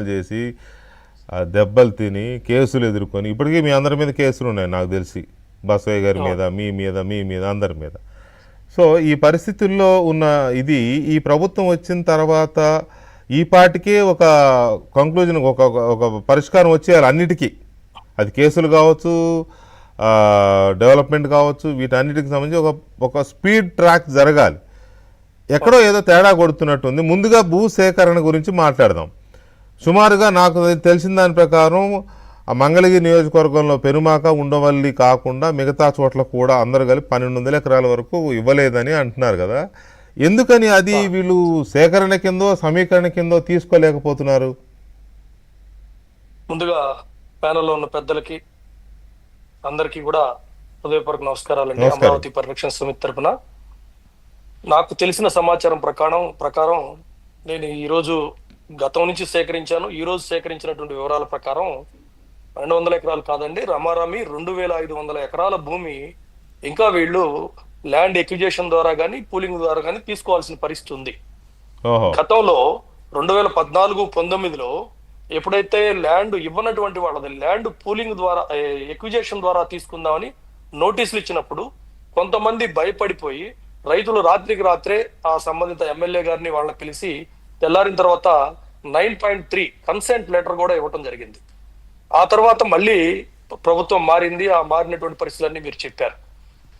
చేసి ఆ దెబ్బలు తిని కేసులు ఎదుర్కొని ఇప్పటికీ మీ అందరి మీద కేసులు ఉన్నాయి నాకు తెలిసి. బసవయ్య గారి మీద మీ మీద మీ మీద అందరి మీద. సో ఈ పరిస్థితుల్లో ఉన్న ఇది ఈ ప్రభుత్వం వచ్చిన తర్వాత ఈ పాటికే ఒక కంక్లూజన్ ఒక ఒక- పరిష్కారం వచ్చేయాలి అన్నిటికీ. అది కేసులు కావచ్చు డెవలప్మెంట్ కావచ్చు వీటన్నిటికి సంబంధించి ఒక ఒక స్పీడ్ ట్రాక్ జరగాలి. ఎక్కడో ఏదో తేడా కొడుతున్నట్టుంది. ముందుగా భూ సేకరణ గురించి మాట్లాడదాం. సుమారుగా నాకు తెలిసిన దాని ప్రకారం ఆ మంగళగిరి నియోజకవర్గంలో పెరుమాక ఉండవల్లి కాకుండా మిగతా చోట్ల కూడా అందరు కలిపి పన్నెండు వందల ఎకరాల వరకు ఇవ్వలేదని అంటున్నారు కదా. ఎందుకని అది వీళ్ళు సేకరణ కిందో సమీకరణ కిందో తీసుకోలేకపోతున్నారు? ముందుగా ప్యానెల్లో ఉన్న పెద్దలకి అందరికీ కూడా హృదయపూర్వక నమస్కారాలండి. నమస్కారం. అమరావతి పరిరక్షణ సమితి తరపున. నాకు తెలిసిన సమాచారం ప్రకారం ప్రకారం నేను ఈ రోజు గతం నుంచి సేకరించాను ఈ రోజు సేకరించినటువంటి వివరాల ప్రకారం రెండు వందల ఎకరాలు కాదండి రమారామి రెండు వేల ఐదు వందల ఎకరాల భూమి. ఇంకా వీళ్ళు ల్యాండ్ ఎక్విజేషన్ ద్వారా కానీ పూలింగ్ ద్వారా కానీ తీసుకోవాల్సిన పరిస్థితి ఉంది. గతంలో రెండు వేల పద్నాలుగు పంతొమ్మిదిలో ఎప్పుడైతే ల్యాండ్ ఇవ్వనటువంటి వాళ్ళది ల్యాండ్ పూలింగ్ ద్వారా ఎక్విజేషన్ ద్వారా తీసుకుందామని నోటీసులు ఇచ్చినప్పుడు కొంతమంది భయపడిపోయి రైతులు రాత్రికి రాత్రే ఆ సంబంధిత ఎమ్మెల్యే గారిని వాళ్ళని పిలిచి తెల్లారిన తర్వాత nine point three consent letter కూడా ఇవ్వటం జరిగింది. ఆ తర్వాత మళ్ళీ ప్రభుత్వం మారింది ఆ మారినటువంటి పరిస్థితులన్నీ మీరు చెప్పారు.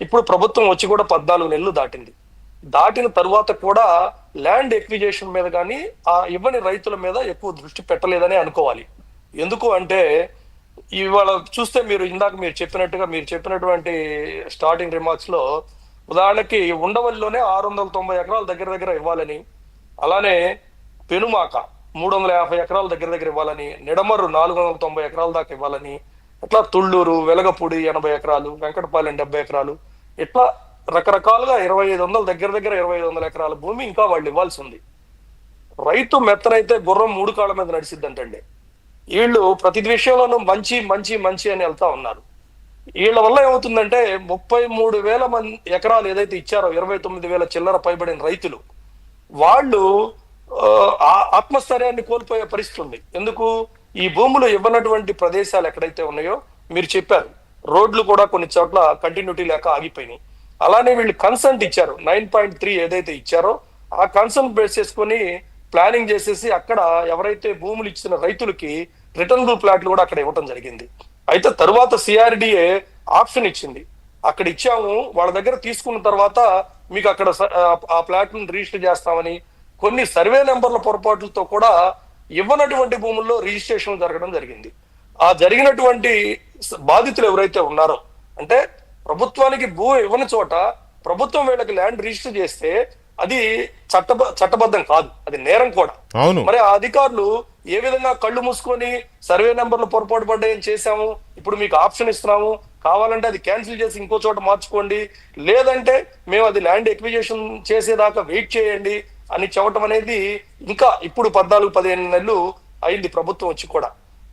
ఇప్పుడు ప్రభుత్వం వచ్చి కూడా పద్నాలుగు నెలలు దాటింది. దాటిన తర్వాత కూడా ల్యాండ్ ఎక్విజేషన్ మీద కానీ ఆ ఇవ్వని రైతుల మీద ఎక్కువ దృష్టి పెట్టలేదని అనుకోవాలి. ఎందుకు అంటే ఇవాళ చూస్తే మీరు ఇందాక మీరు చెప్పినట్టుగా మీరు చెప్పినటువంటి స్టార్టింగ్ రిమార్క్స్లో ఉదాహరణకి ఉండవల్లిలోనే ఆరు వందల తొంభై ఎకరాల దగ్గర దగ్గర ఇవ్వాలని అలానే పెనుమాక మూడు వందల యాభై ఎకరాల దగ్గర దగ్గర ఇవ్వాలని నిడమర్రు నాలుగు వందల తొంభై ఎకరాల దాకా ఇవ్వాలని ఇట్లా తుళ్ళూరు వెలగపూడి ఎనభై ఎకరాలు వెంకటపాలెం డెబ్బై ఎకరాలు ఇట్లా రకరకాలుగా ఇరవై ఐదు వందల దగ్గర దగ్గర ఇరవై ఐదు వందల ఎకరాల భూమి ఇంకా వాళ్ళు ఇవ్వాల్సి ఉంది. రైతు మెత్తనైతే గుర్రం మూడు కాళ్ళ మీద నడిచిద్దంటండి. వీళ్ళు ప్రతి విషయంలోనూ మంచి మంచి మంచి అని వెళ్తా ఉన్నారు. వీళ్ళ వల్ల ఏమవుతుందంటే ముప్పై మూడు వేల మంది ఎకరాలు ఏదైతే ఇచ్చారో ఇరవై తొమ్మిది వేల చిల్లర పైబడిన రైతులు వాళ్ళు ఆ, ఆత్మస్థైర్యాన్ని కోల్పోయే పరిస్థితి ఉంది. ఎందుకు? ఈ భూములు ఇవ్వనటువంటి ప్రదేశాలు ఎక్కడైతే ఉన్నాయో మీరు చెప్పారు రోడ్లు కూడా కొన్ని చోట్ల కంటిన్యూటీ లేక ఆగిపోయినాయి. అలానే వీళ్ళు కన్సల్ట్ ఇచ్చారు నైన్ పాయింట్ త్రీ ఏదైతే ఇచ్చారో ఆ కన్సల్ట్ బేస్ చేసుకొని ప్లానింగ్ చేసేసి అక్కడ ఎవరైతే భూములు ఇచ్చిన రైతులకి రిటర్నబుల్ ప్లాట్లు కూడా అక్కడ ఇవ్వటం జరిగింది. అయితే తర్వాత సిఆర్డిఏ ఆప్షన్ ఇచ్చింది. అక్కడ ఇచ్చాము వాళ్ళ దగ్గర తీసుకున్న తర్వాత మీకు అక్కడ ఆ- ప్లాట్ను రిజిస్టర్ చేస్తామని కొన్ని సర్వే నెంబర్ల పొరపాట్లతో కూడా ఇవ్వనటువంటి భూముల్లో రిజిస్ట్రేషన్ జరగడం జరిగింది. ఆ జరిగినటువంటి బాధితులు ఎవరైతే ఉన్నారో అంటే ప్రభుత్వానికి భూ ఇవ్వని చోట ప్రభుత్వం వీళ్ళకి ల్యాండ్ రిజిస్టర్ చేస్తే అది చట్ట చట్టబద్ధం కాదు అది నేరం కూడా. అవును. మరి ఆ అధికారులు ఏ విధంగా కళ్ళు మూసుకొని సర్వే నెంబర్లు పొరపాటు పడ్డాయని చేశాము ఇప్పుడు మీకు ఆప్షన్ ఇస్తున్నాము కావాలంటే అది క్యాన్సిల్ చేసి ఇంకో చోట మార్చుకోండి. లేదంటే మేము అది ల్యాండ్ ఎక్విజేషన్ చేసేదాకా వెయిట్ చేయండి అని చెప్పటం అనేది ఇంకా ఇప్పుడు పద్నాలుగు పదిహేను నెలలు అయింది ప్రభుత్వం వచ్చి కూడా.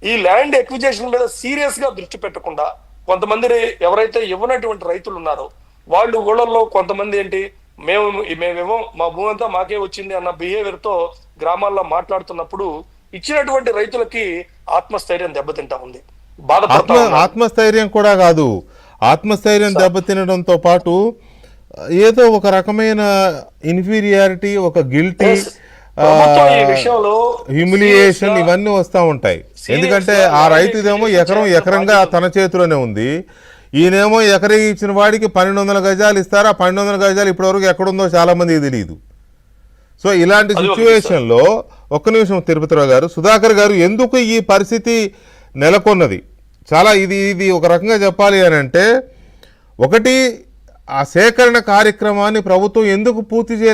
ఈ ల్యాండ్ ఎక్విజేషన్ మీద సీరియస్గా దృష్టి పెట్టకుండా కొంతమంది ఎవరైతే ఇవ్వనటువంటి రైతులు ఉన్నారో వాళ్ళు ఊళ్ళల్లో కొంతమంది ఏంటి మేము మేమేమో మా భూమి అంతా మాకే వచ్చింది అన్న బిహేవియర్తో గ్రామాల్లో మాట్లాడుతున్నప్పుడు ఇచ్చినటువంటి రైతులకి ఆత్మస్థైర్యం దెబ్బతింటా ఉంది. ఆత్మ. ఆత్మస్థైర్యం కూడా కాదు. ఆత్మస్థైర్యం దెబ్బతినడంతో పాటు ఏదో ఒక రకమైన ఇన్ఫీరియారిటీ ఒక గిల్టీ హ్యూమిలియేషన్ ఇవన్నీ వస్తూ ఉంటాయి. ఎందుకంటే ఆ రైతుదేమో ఎకరం ఎకరంగా తన చేతిలోనే ఉంది. ఈయనేమో ఎకరం ఇచ్చిన వాడికి పన్నెండు వందల గజాలు ఇస్తారు? ఆ పన్నెండు వందల గజాలు ఇప్పటివరకు ఎక్కడుందో చాలా మందికి తెలియదు. సో ఇలాంటి అది ఒక సిచ్యువేషన్లో ఒక్క నిమిషం తిరుపతిరావు గారు సుధాకర్ గారు ఎందుకు ఈ పరిస్థితి నెలకొన్నది. చాలా ఇది ఇది ఒక రకంగా చెప్పాలి అని అంటే ఒకటి ఆ సేకరణ కార్యక్రమాన్ని ప్రభుత్వం ఎందుకు పూర్తి చేయలేక